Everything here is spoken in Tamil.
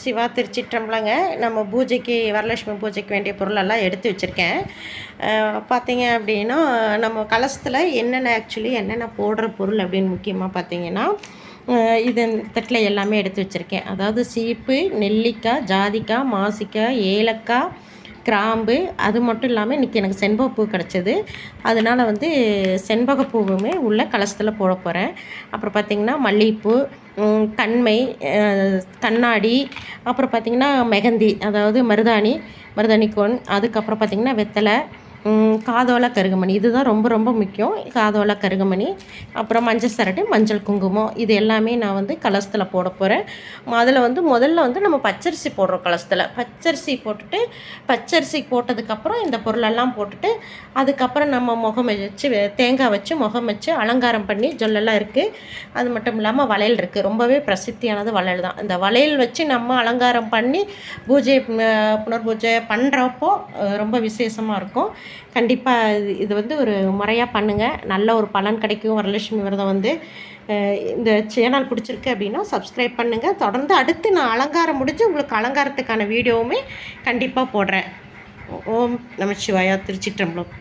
சிவா திருச்சிற்றம்பலங்க. நம்ம பூஜைக்கு வரலட்சுமி பூஜைக்கு வேண்டிய பொருளெல்லாம் எடுத்து வச்சுருக்கேன். பார்த்தீங்க அப்படின்னா நம்ம கலசத்தில் என்னென்ன ஆக்சுவலி என்னென்ன போடுற பொருள் அப்படின்னு முக்கியமாக பார்த்தீங்கன்னா இது தட்டில் எல்லாமே எடுத்து வச்சுருக்கேன். அதாவது சீப்பு நெல்லிக்காய் ஜாதிக்காய் மாசிக்காய் ஏலக்காய் கிராம்பு அது மட்டும் இல்லாமல் இன்றைக்கி எனக்கு செண்பகப்பூ கிடச்சிது. அதனால் வந்து செண்பகப்பூவுமே உள்ள கலசத்தில் போட போகிறேன் அப்புறம் பார்த்திங்கன்னா மல்லிகைப்பூ கண்மை கண்ணாடி அப்புறம் பார்த்திங்கன்னா மெகந்தி அதாவது மருதாணி மருதாணி கோன் அதுக்கப்புறம் பார்த்திங்கன்னா வெத்தலை காதோல கருகமணி. இதுதான் ரொம்ப ரொம்ப முக்கியம். காதோல கருகமணி அப்புறம் மஞ்சள் சரட்டு மஞ்சள் குங்குமம். இது எல்லாமே நான் வந்து கலசத்தில் போட போகிறேன் அதில் வந்து முதல்ல வந்து நம்ம பச்சரிசி போடுறோம் கலசத்தில். பச்சரிசி போட்டுட்டு பச்சரிசி போட்டதுக்கப்புறம் இந்த பொருளெல்லாம் போட்டுட்டு அதுக்கப்புறம் நம்ம முகம் வச்சு தேங்காய் வச்சு முகம் வச்சு அலங்காரம் பண்ணி ஜொல்லெல்லாம் இருக்குது அது மட்டும் இல்லாமல் வளையல் இருக்குது ரொம்பவே பிரசித்தியானது வளையல் தான். இந்த வளையல் வச்சு நம்ம அலங்காரம் பண்ணி பூஜை அஹ், புனர்பூஜை பண்ணுறப்போ ரொம்ப விசேஷமாக இருக்கும். கண்டிப்பாக இது இது வந்து ஒரு முறையாக பண்ணுங்கள் நல்ல ஒரு பலன் கிடைக்கும். வரலட்சுமி விரதம் வந்து இந்த சேனல் பிடிச்சிருக்கு அப்படின்னா சப்ஸ்கிரைப் பண்ணுங்கள் தொடர்ந்து அடுத்து நான் அலங்காரம் முடிஞ்சு உங்களுக்கு அலங்காரத்துக்கான வீடியோவுமே கண்டிப்பாக போடுறேன். ஓம் நமச்சிவாயா திருச்சிற்றம்பலம்.